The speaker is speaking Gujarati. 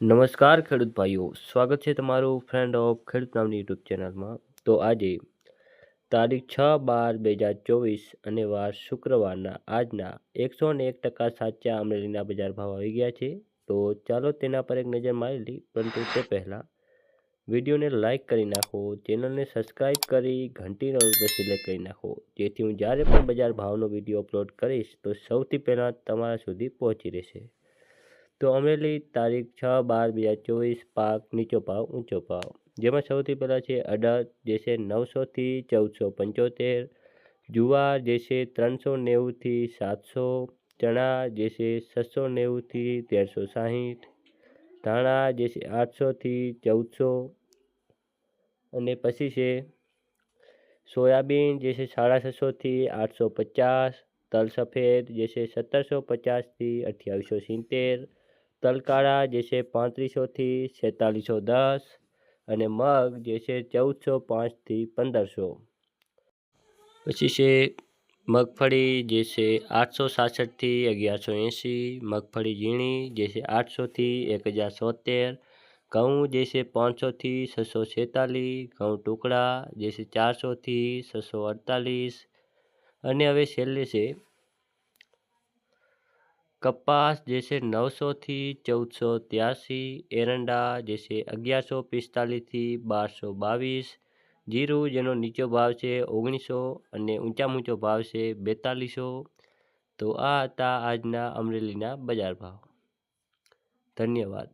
નમસ્કાર ખેડૂત ભાઈઓ, સ્વાગત છે તમારું ફ્રેન્ડ ઓફ ખેડૂત નામની યુટ્યુબ ચેનલમાં. તો આજે તારીખ છ બાર બે હજાર ચોવીસ અને વાર શુક્રવારના, આજના એકસો ને એક ટકા સાચા અમરેલીના બજાર ભાવ આવી ગયા છે. તો ચાલો તેના પર એક નજર મારી લઈ પરંતુ તે પહેલાં વિડીયોને લાઇક કરી નાખો, ચેનલને સબસ્ક્રાઈબ કરી ઘંટીનો ઉપર સિલેક્ટ કરી નાખો, જેથી હું જ્યારે પણ બજાર ભાવનો વીડિયો અપલોડ કરીશ, તો સૌથી પહેલાં તમારા સુધી પહોંચી રહેશે. તો અમરેલી તારીખ છ બાર બે હજાર ચોવીસ પાક નીચો ભાવ ઊંચો ભાવ જેમાં સૌથી પહેલાં છે અડદ, જે છે નવસોથી ચૌદસો પંચોતેર, જુવાર, જે છે ત્રણસો નેવુંથી સાતસો, ચણા, જે છે છસો નેવુંથી તેરસો સાહીઠ, ધાણા, જે છે આઠસોથી ચૌદસો, અને પછી છે સોયાબીન, જે છે સાડા છસોથી આઠસો પચાસ, તલ સફેદ, જે છે સત્તરસો પચાસથી અઠ્યાવીસો સિત્તેર તલકાળા જે છે પાંત્રીસોથી છેતાલીસો દસ, અને મગ, જે છે ચૌદસો પાંચથી પંદરસો. પછી છે મગફળી, જે છે આઠસો સાસઠથી અગિયારસો એંસી મગફળી ઝીણી, જે છે આઠસોથી એક હજાર સોતેર ઘઉં, જે છે પાંચસોથી છસો છેતાલીસ, ઘઉં ટુકડા, જે છે ચારસોથી છસો અડતાલીસ, અને હવે છેલ્લે છે કપાસ જે છે નવસોથી ચૌદસો ત્યાસી એરંડા જે છે અગિયારસો પિસ્તાલીસથી બારસો બાવીસ, જીરું જેનો નીચો ભાવ છે ઓગણીસો અને ઊંચામાં ઊંચો ભાવ છે બેતાલીસો. તો આ હતા આજના અમરેલીના બજાર ભાવ. ધન્યવાદ.